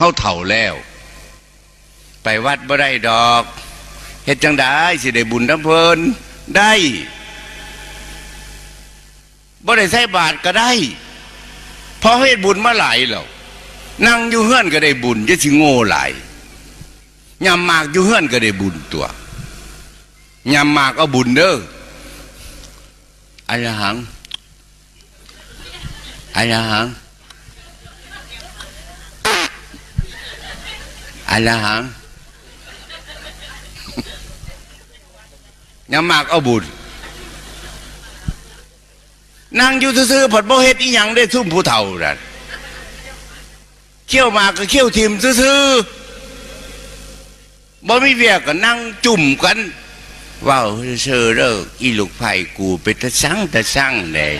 เขาเถ่าแล้ว ไปวัดบ่ได้ดอกเฮ็ดจังได้สิได้บุญน้ำเพลินได้บ่ได้ใส่บาทก็ได้เพราะเฮ็ดบุญมาหลายแล้วนั่งอยู่เฮือนก็ได้บุญจะสิโง่หลายยำมากอยู่เฮือนก็ได้บุญตัวยำมากเอาบุญเด้ออายหังอายหัง อายหังยำมากเอาบุญนั่งอยู่ซื่อๆผัดบ่เฮ็ดอีหยังได้ซุ่มผู้เฒ่านั่นเขี้ยวมากก็เขี้ยวทิมซื่อๆบ่มีเวียกก็นั่งจุ่มกันว้าเชอเด้ออีลูกไผ่กูเป็นตะสั่งตะสั่งเลย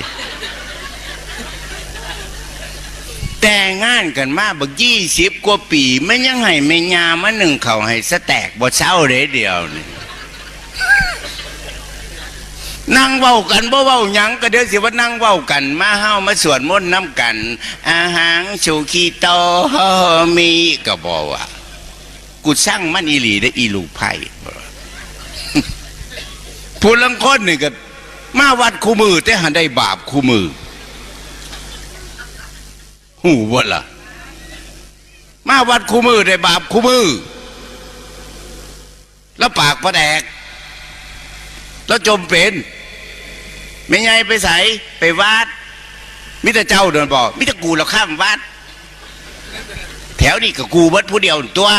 แต่งงานกันมาบักยี่สิบกว่าปีไมันยังให้แม่ยามาหนึ่งเขาให้สแตกบ่เศร้าเด้เดียวนี่นั่งเว้ากันบ่เว้าหยังก็เดี๋ยวสิว่านั่งเว้ากัน มาเฮามาสวดมนต์น้ำกัน อาหางสุขีโตมีก็บอกว่ากูสร้างมันอีหลีได้อีลูกไผ่ผู้ลังคนนี่ก็มาวัดคู่มือแต่หันได้บาปคู่มือ หูบ่ล่ะ มาวัดคู่มือได้บาปคู่มือ แล้วปากประแดก แล้วจมเป็นไม่ไงไปใส่ไปวัดมิตรเจ้าเดินบอกมิตรกูเราข้ามวัดแถวนี้ก็กูวัดผู้เดียวตัว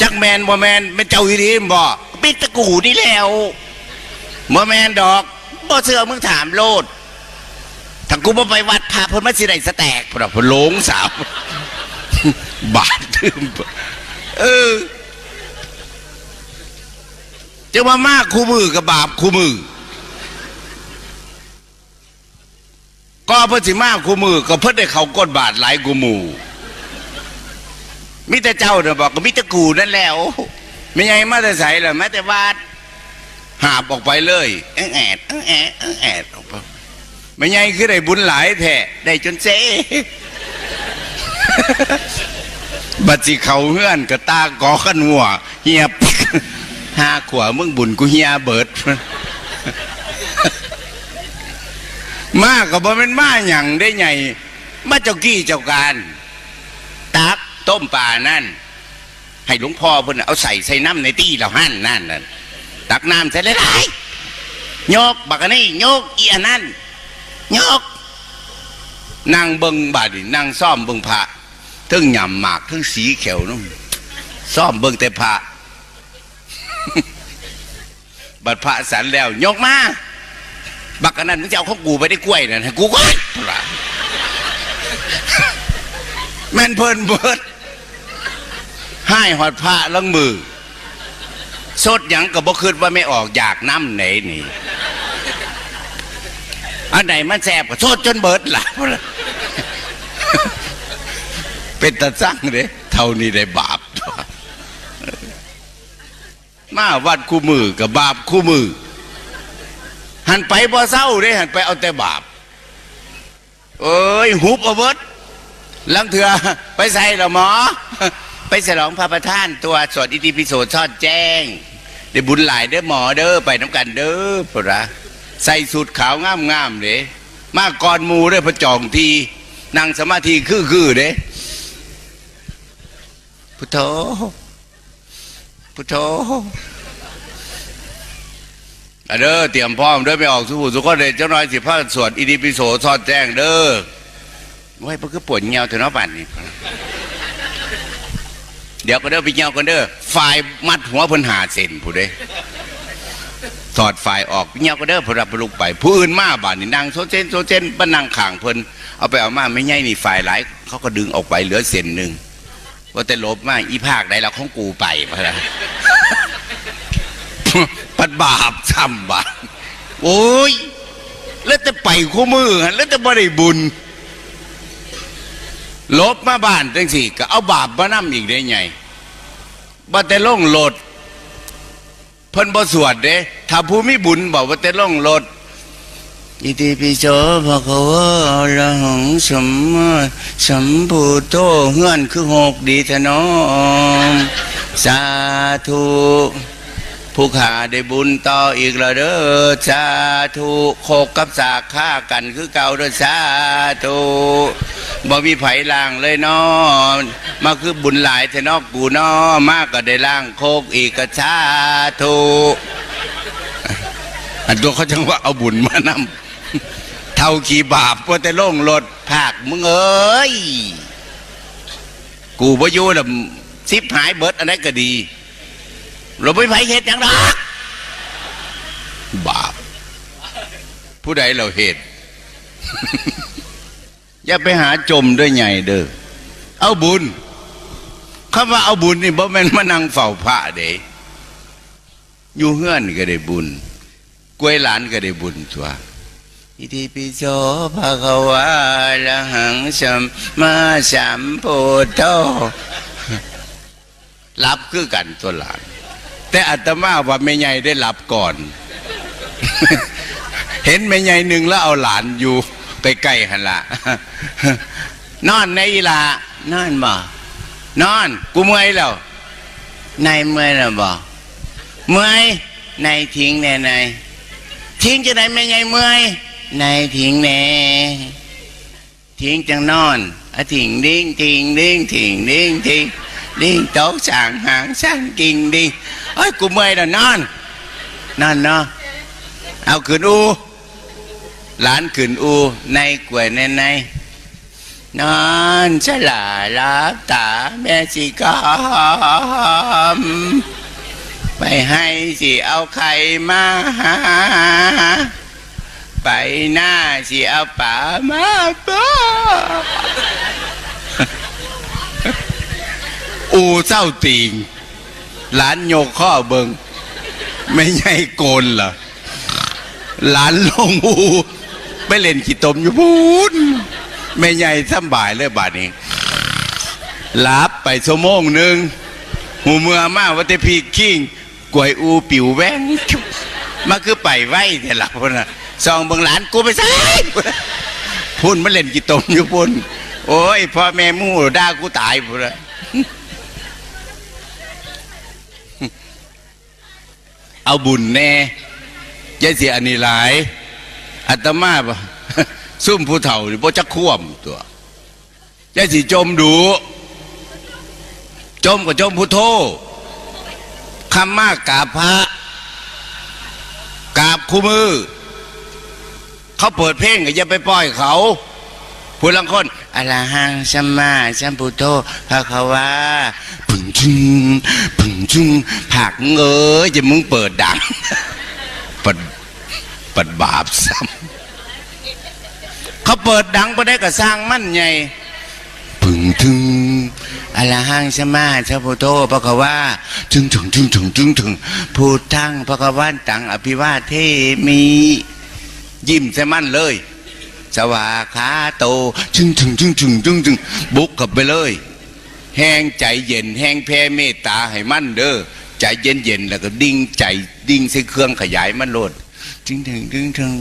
จักแมนบ่แมนเป็นเจ้าอีรีมบอกมิตรกูนี่แล้วบ่แมนดอกบ่เสือมึงถามโลดากูบ่ไปวัดพาเพิ่นมาสิได้สแตกพระพิ่นหลงสาวบาดทึมเออจะมามากคู่มือกับบาปคู่มือ ก็เพื่อสิมากคู่มือ ก็เพื่อได้เขาก้นบาทหลายกูหมู่มิต่เจ้าเนี่ยบอกก็มิต่กูนั่นแล้วไม่ไงมาแต่ใส่เลยแม้แต่วาดหาบออกไปเลยแอะแอดแอะแอดแอะแอดออกไป ไม่ไงคือได้บุญหลายแท้ได้จนเจ๊บัดสิเขาเฮือนกระตากอขันหัวเฮียบห้าขวมึงบุญกูเฮียเบิด มาก็บ่เป็นมาหยังได้ไงมาเจ้ากี้เจ้าการตักต้มปลานั่น ให้หลวงพ่อเพิ่นน่ะเอาใส่ใส่น้ำในตี้เราหั่นนั่นน่ะตักน้ำใส่หลายๆโยกบักนนี่โยกอีอันนั้น โยกนั่งเบิงบาดินั่งซ่อมเบิงพระทึงหย่ำหมากทึงสีเขียวนู่นซ่อมเบิงแต่พระบัดพระสันแล้วยกมาบักอันนั้นมึงจะเอาข้องกูไปได้กล้วยนั่นกูก็ปลาแม่นเพิ่นเบิดให้หอดพระลังมือสดยังก็บ่คิดว่าไม่ออกอยากน้ำไหนนี่ อันไหนมันแสบก็โทษจนเบิดล่ะเป็นตาสั่งเด้เท่านี้ได้บาปตัวมาวัดคู่มือกับบาปคู่มือ หันไปบ่เศร้าเด้หันไปเอาแต่บาป เอ้ยหุบเอาเบิดลังเถือไปใส่ละหมอ ไปฉลองพระประธาน ตัวสวดอิติปิโสทอดแจ้ง ได้บุญหลายเด้อหมอเด้อไปน้ำกันเด้อพระ ใส่สูตรขาวงามงามๆเด้มาก่อนมูเด้อพระจองทีนั่งสมาธิคือคือๆเด้พุทโธพุทโธเด้อเตรียมพร้อมเด้อไปออกสุภูสุขเดชเจ้าน้อยสิพาสวดอิติปิโสทอดแจ้งเด้อไว้เพื่อปวดเงียวเถอะเนาะป่านนี้เดี๋ยวก็เด้อไปเงียวกันเด้อฝ่ายมัดหัวเพิ่นหาเส้นผู้ใด ถอดฝ่ายออกเงียก็เด้อพรับลูกไป ผู้อื่นมาบ้านนี่นั่งโซเซนโซเซนบ้านนังข้างเพิ่นเอาไปเอามาไม่ใหญ่นี่ฝ่ายหลายเขาก็ดึงออกไปเหลือเส้นหนึ่งว่าแต่ลบมาอีภาคใดเราของกูไปพะนะปัดบาปทำบาปโอ้ยแล้วจะไปคู่มือหั่นแล้วจะบ่ได้บุญลบมาบ้านจังสิก็เอาบาปมานํอีกได้ไงบ่แต่ล่งโหลด พิ่นบ่สวดเด้ถ้าผู้มีบุญบอกว่าแต่ล่องโลดอิติปิโสภะคะวะอระหังสัมมาสัมพุทโธเฮือนคือหกดีทะนอมสาธุ ผู้ขาได้บุญต่ออีกแล้วเด้อสาธุโคกกับสากฆ่ากันคือเก่าเด้อสาธุบ่มีไผ่ล่างเลยเนาะมาคือบุญหลายแท้เนอกกูเนาะมากก็ได้ล่างโคกอีกก็สาธุอันตัวเขาจังว่าเอาบุญมานำเท่าขี่บาปว่าแต่ล่งรถภาคมึงเอ้ยกูบ่อยู่ละสิบหายเบิดอันนั้นก็ดี เราไม่ไผเหตุอย่างรักบาป ผู้ใดเราเหตุ อย่าไปหาจมด้วยใหญ่เด้อเอาบุญคำว่าเอาบุญนี่บ่แม่นมานั่งเฝ้าพระเด้อยู่เฮือนก็ได้บุญกล้วยหลานก็ได้บุญตัวอิติปิโสภะคะวะอะระหังสัมมาสัมพุทโธรับคือกันตัวหลาน แต่อาตมาว่าแม่ใหญ่ได้หลับก่อน เห็นแม่ใหญ่หนึ่งแล้วเอาหลานอยู่ใกล้ๆหันละนอนในอีลานอนบ่นอน กูเมื่อยแล้วนายเมื่อยแล้วบ่เมื่อยนายทิ้งแน่นายทิ้งจะได้ไม่ไงเมื่อยนายทิ้งแน่ทิ้งจังนอนอะทิ้งดิ้งทิ้งดิ้งทิ้งดิ้งทิ้ง ดิ้งโต๊ะสางหางสร้างกิ่งดิ้งเอ้ยกูเมื่อยแล้วนอนนอนเนาะเอาขืนอูหลานขืนอูในกล้วยในในนอนฉลาลับตาแม่สิกามไปให้สิเอาไข่มาหา ไปหน้าสิเอาป่ามาป้า อูเจ้าติงหลานโยกข้อเบิงไม่ใช่โกนเหรอหลานลงอูไปเล่นขี้ตมอยู่พูนไม่ใหญ่สำบายเลยบาดนี้หลับไปชั่วโมงหนึ่งหูเมื่อมากว่าแต่พีคิงกวยอูปิวแว้งมาคือไปไว้แต่หละพุ่นน่ะซองเบิงหลานกูไปใส่พุ่นมาเล่นกี่ตมอยู่พุ่นโอ้ยพ่อแม่มู่ด่ากูตายพุ่น เอาบุญแน่ยาเสียอันนี้หลายอาตมาปะซุ่มผู้เฒ่านี่บ่จะคว่ำตัวยาสิจมดูจมกับจมพุทโธคำมากกาบพระกาบคู่มือ เขาเปิดเพลงก็อย่าไปปล่อยเขา ผู้ลังคนอะระหังสัมมาสัมพุทโธพระคะวาผึ่งชึงผึ่งชึงผักเงยจะมึงเปิดดังปัดปัดบาปซ้ำเขาเปิดดังไปได้ก็สร้างมั่นไงผึ่งถึงอะระหังสัมมาสัมพุทโธพระคะวาถึงถึงถึงถึงถึงถึงพูดทั้งพระคะวันตังอภิวาเทมี ยิ้มใส่มั่นเลย สวาขาโตจึงถึงจึงถึงจึงถึงบุกกลับไปเลย แห้งใจเย็น แห้งแพ่เมตตาให้มั่นเด้อใจเย็นเย็นๆแล้วก็ดิ้งใจดิ้งใส่เครื่องขยายมันโลดจึงถึงจึงถึง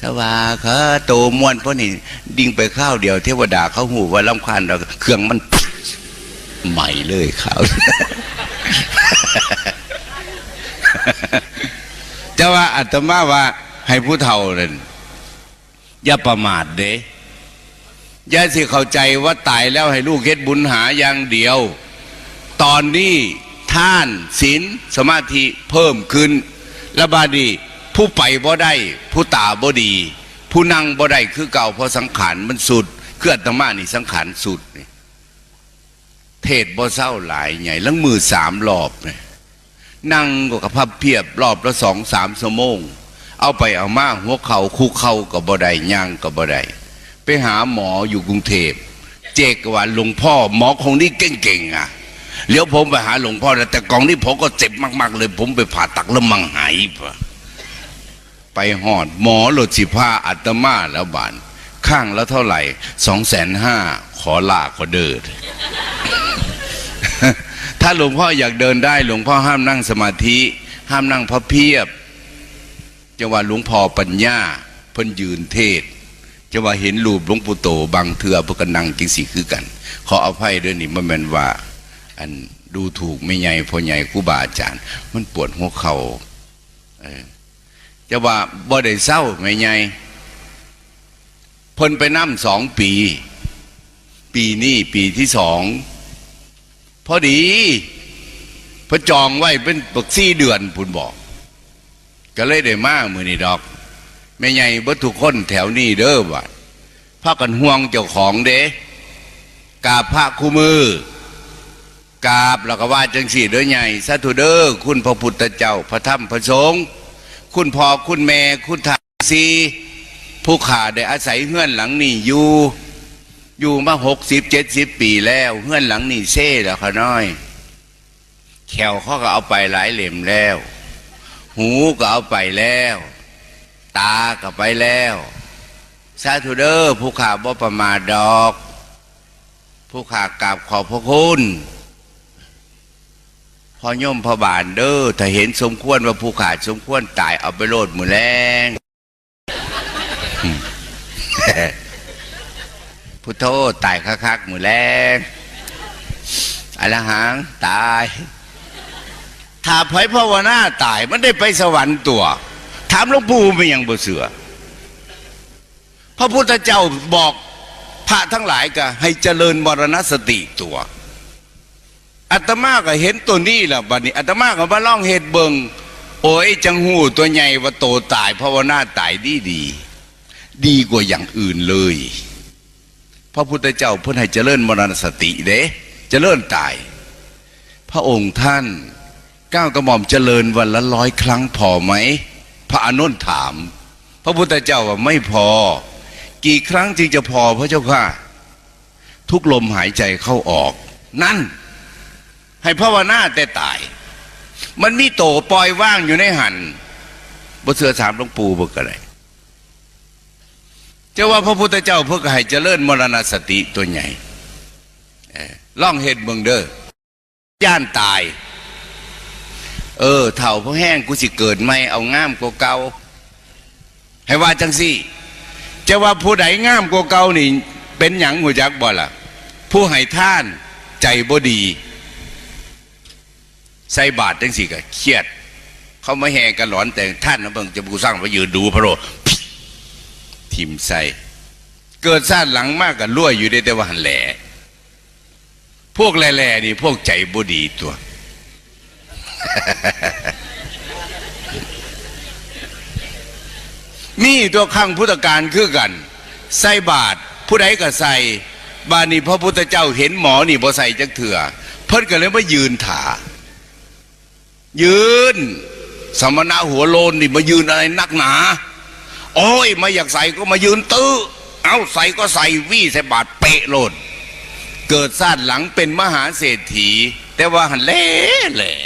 สวาขาโตมวนเพราะนี่ดิ้งไปข้าวเดียว เทวดาเขาหูว่าลำคาญเราเครื่องมันใหม่เลยข้าวจะว่าอาตมาว่าให้ผู้เฒ่าเนั่น อย่าประมาทเด้อย่าสิเข้าใจว่าตายแล้วให้ลูกเฮ็ดบุญหาอย่างเดียว ตอนนี้ท่านศีลสมาธิเพิ่มขึ้นและบาดีผู้ไปบ่ได้ ผู้ตาบ่ดี ผู้นั่งบ่ได้คือเก่าเพราะสังขารมันสุดคืออาตมานี่สังขารสุดนี่เทศบ่เศร้าหลายใหญ่ลังมือสามรอบเนี่ยนั่งก็กระพับเพียบรอบละสองสามชั่วโมง เอาไปเอามาหัวเขา่าคุกเข่ากับบ่ได้ย่างกับบ่ได้ไปหาหมออยู่กรุงเทพเจกว่าหลวงพ่อหมอคงนี่เก่งๆอะเลี้ยวผมไปหาหลวงพ่อแต่กองนี้ผมก็เจ็บมาก ๆ เลย ผมไปผ่าตัดแล้วมังหายไปหอด หมอโลดสิผ้าอัตมาแล้วบานข้างแล้วเท่าไหร่สองแสนห้าขอลาขอเดิดถ้าหลวงพ่ออยากเดินได้ หลวงพ่อห้ามนั่งสมาธิ ห้ามนั่งพระเพียบ จังหวะหลวงพ่อปัญญาเพิ่นยืนเทศ จะว่าเห็นรูปหลวงปู่โตบางเทือพื่อกันนั่งกิงสีคือกัน ขออภัยด้วยนี่มันแม่นว่า อันดูถูกไม่ใหญ่พ่อใหญ่ครูบาอาจารย์ มันปวดหัวเขา่าเออจะว่าบ่ได้เศร้าไม่ใหญ่เพิ่นไปนั่สองปี ปีนี้ปีที่สองพอดีพระจองไว้เป็นปกซี่เดือนพุ่นบอก ก็เลยได้มามือนี่ดอกแม่ใหญ่บิดทุกคนแถวนี้เด้อว่ะพากันห่วงเจ้าของเด้กาบพระคู่มือกาบแล้วก็ว่าจังสี่เด้อใหญ่สาธุเด้อคุณพระพุทธเจ้าพระธรรมพระสงฆ์คุณพ่อคุณแม่คุณทาสีผู้ขาได้อาศัยเฮือนหลังนี้อยู่อยู่มาหกสิบเจ็ดสิบปีแล้วเฮือนหลังนี้เซ่แล้วขาน้อย แขวเขาก็เอาไปหลายเหล่มแล้ว หูก็เอาไปแล้ว ตาก็ไปแล้วสาธุเดอร์ผู้ขาบ่ประมาดอก ผู้ขากราบขอบพระคุณพอย่อมพอบานเดอ้อถ้าเห็นสมควรว่าผู้ขาสมควรตายเอาไปโลดมือแรงพุทโธตายคักๆมือแรงอรหังตาย ถ้าไผภาวนาตาย มันได้ไปสวรรค์ตัว ถามหลวงปู่ไม่ยังบ่เสือพระพุทธเจ้าบอกพระทั้งหลายก็ให้เจริญมรณสติตัวอาตมาก็เห็นตัวนี้แหละบัดนี้อาตมาก็มาล่องเหตุเบิงโอ้ยจังหูตัวใหญ่ว่าโตตายภาวนาตายดีดี ดีกว่าอย่างอื่นเลย พระพุทธเจ้าเพื่อให้เจริญมรณสติเด้เจริญตาย พระองค์ท่าน ก้าวกระหม่อมเจริญวันละร้อยครั้งพอไหม พระอนุนถาม พระพุทธเจ้าว่าไม่พอ กี่ครั้งจึงจะพอพระเจ้าค่ะ ทุกลมหายใจเข้าออก นั่น ให้ภาวนาแต่ตาย มันมีโตปล่อยว่างอยู่ในหันบเสือสามหลวงปู่บอกอะไรจะว่าพระพุทธเจ้าเพื่อให้เจริญมรณสติตัวใหญ่ล่องเห็ดเมืองเดอ้อย่านตาย เออเถ่าเพราะแห้งกูสิเกิดไม่เอาง่ามกว่าเก่าให้ว่าจังสิจะว่าผู้ใดง่ามกว่าเก่านี่ เป็นหยังหัวจักบ่ล่ะ ผู้ให้ท่านใจบ่ดี ใส่บาทจังสิก็เครียด เขาไมาแห่กันหลอนแต่ท่านนะเบิ่งจะบูสร้างไปยืนดูพระโรทิมใส่เกิดชาติหลังมากกันรั่วอยู่ได้แต่ว่าหันแหล่พวกแหล่ๆนี่พวกใจบ่ดีตัว มีตัวข้างพุทธการคือกัน ใส่บาทผู้ใดก็ใส่บานีพระพุทธเจ้าเห็นหมอนี่บ่ใส่จักเถื่อ เพิ่นก็เลยมายืนถายืน สมณะหัวโลนนี่มายืนอะไรนักหนา โอ้ยไม่อยากใส่ก็มายืนตื้อเอาใส่ก็ใส่วี่ใส่บาทเปะโลนเกิดชาติหลังเป็นมหาเศรษฐี แต่ว่าหันเล่แหละ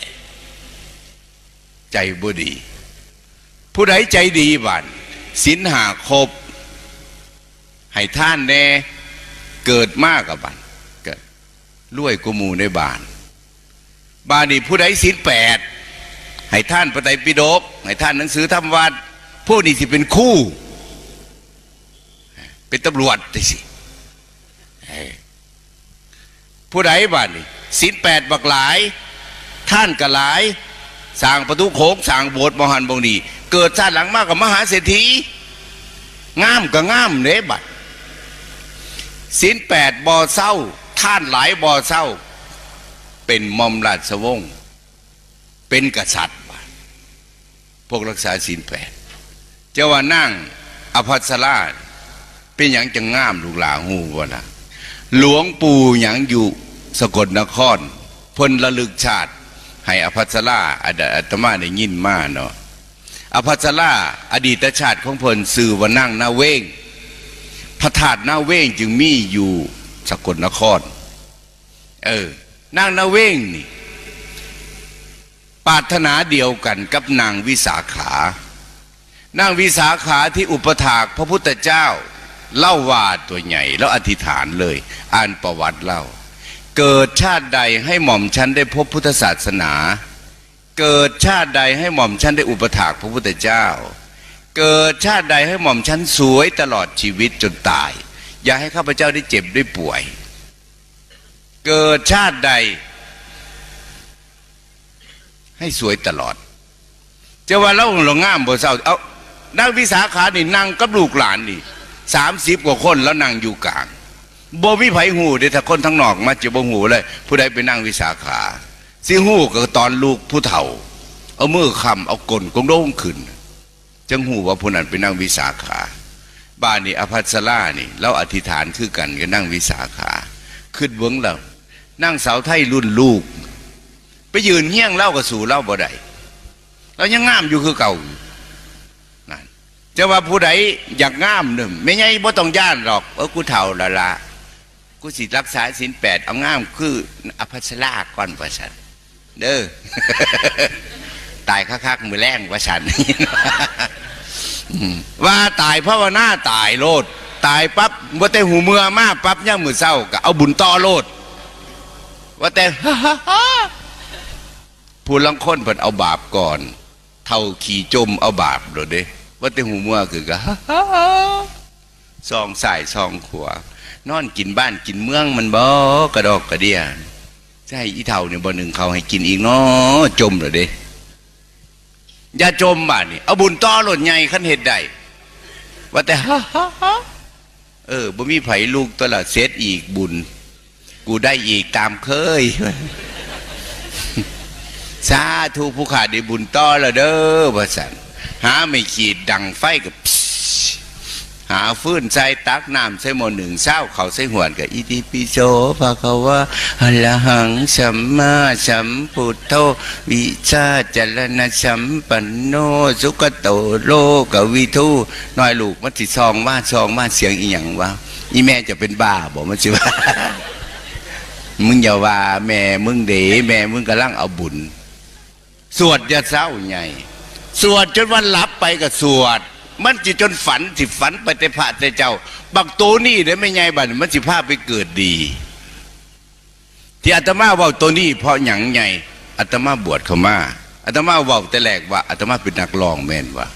ใจบ่ดี ผู้ใดใจดีบันสินหาครบให้ท่านแน่เกิดมากกับบันเกิดรวยกุมูในบานบานนี่ผู้ใดสินแปดให้ท่านปไตยปิฎกให้ท่านหนังสือทำวัดพวกนี้สิเป็นคู่ เป็นตำรวจได้สิผู้ใดบ้านนี่สินแปดบักหลาย ท่านก็หลาย สร้างประตูโค้งสร้างโบสถ์มหันบงดี เกิดชาติหลังมากกับมหาเศรษฐีงามก็งามเนบัดสินแปดบ่อเศร้า ท่านหลายบ่อเศร้า เป็นมอมราชวงศ์เป็นกษัตริย์บัดพวกรักษาสินแปดเจ้าว่านั่งอภัสราชเป็นอย่างจะงามลูกหลาหูวะนะหลวงปู่อย่างอยู่สกลนครพนระลึกชาติ ให้อภัสราอดอาตมาได้ยินมาเนาะอภัสราอดีตชาติของเพนสื่อว่านั่งนาเวงพระธาตุนาเวงจึงมีอยู่สกลนคร เออนั่งนาเวงนี่ปารถนาเดียวกันกับนางวิสาขานางวิสาขาที่อุปถากพระพุทธเจ้า เล่าว่าตัวใหญ่แล้วอธิษฐานเลย อ่านประวัติเล่า เกิดชาติใดให้หม่อมฉันได้พบพุทธศาสนา เกิดชาติใดให้หม่อมฉันได้อุปถากพระพุทธเจ้า เกิดชาติใดให้หม่อมฉันสวยตลอดชีวิตจนตาย อย่าให้ข้าพเจ้าได้เจ็บได้ป่วย เกิดชาติใด ให้สวยตลอดจะว่าเราเราง่ามบ่เศร้าเอานางวิสาขานี่นั่งกับลูกหลานนี่สามสิบกว่าคนแล้วนั่งอยู่กลาง บ่มีไผหูเด้ถ้าคนทั้งนอกมาจะบ่หูเลย ผู้ใดไปนั่งวิสาขาสิหูก็ตอนลูกผู้เฒ่า เอามือคำเอากลกงโด่งขึ้นจังหูว่าผู้นั้นไปนั่งวิสาขา บ้านนี่อภัสรานี่เราอธิษฐานคือกันก็นั่งวิสาขา ขึ้นเบื้องเรานั่งสาวไทยรุ่นลูก ไปยืนเฮี้ยงเล่ากับสู่เล่าบ่ได้เรายังงามอยู่คือเก่านั่นจะว่าผู้ใดอยากงามหนึ่งไม่ไงบ่ต้องย่านหรอกเออกูเฒ่าละละ กูสิรักษาศีลแปดเอาง่ามคืออภัสราก่อนประชันเด้อตายคักๆมือแรงประชันว่าตายเพราะว่าหน้าตายโลด ตายปั๊บว่าแต่หูเมือมาปั๊บย่ามือเศร้าก็เอาบุญต่อโลด ว่าแต่ผู้ลังค้นเพิ่นเอาบาปก่อน เท่าขี่จมเอาบาปโดดเด้ว่าแต่หูเมื่อคือก็ซองสายซองขวา นอนกินบ้านกินเมืองมันบ่กระดอกกระเดียใช่อีเท่าเนี่ยบ่หนึ่งเขาให้กินอีกเนาะจมเหรอเด้อย่าจมบ้านนี่เอาบุญต่อหล่นใหญ่ขั้นเหตุใดว่าแต่เออบ่มีไผลูกตัวละเซตอีกบุญ กูได้อีกตามเคยสาธุผู้ขาดได้บุญต่อแล้วเด้อพระสันหาไม่ขีดดังไฟกับ หาฟื้นใส่ตักน้ำใส่หมอหนึ่งเศร้าเขาใส่หวนกับอิติปิโสภะคะวะอระหังสัมมาสัมพุทโธวิชาจรณะสัมปันโนสุขโตโลกวิทูน้อยลูกมันสิซองมาซองมาเสียงอีหยังวะอีแม่จะเป็นบ้าบอกมันสิว่ามึงอย่าว่าแม่มึงเด๋แม่มึงกำลังเอาบุญ สวดอย่าเศร้าใหญ่ สวดจนวันหลับไปก็สวด มันจิจนฝันสิฝันไปแต่พระแต่เจ้า บักโตนี่เด้ไม่ไงบัดมันสิพาไปเกิดดี ที่อาตมาว่าตัวนี้เพราะหยังไงอาตมาบวชเขามาอาตมาว่าแต่แรกว่าอาตมาเป็นนักร้องแม่นว่า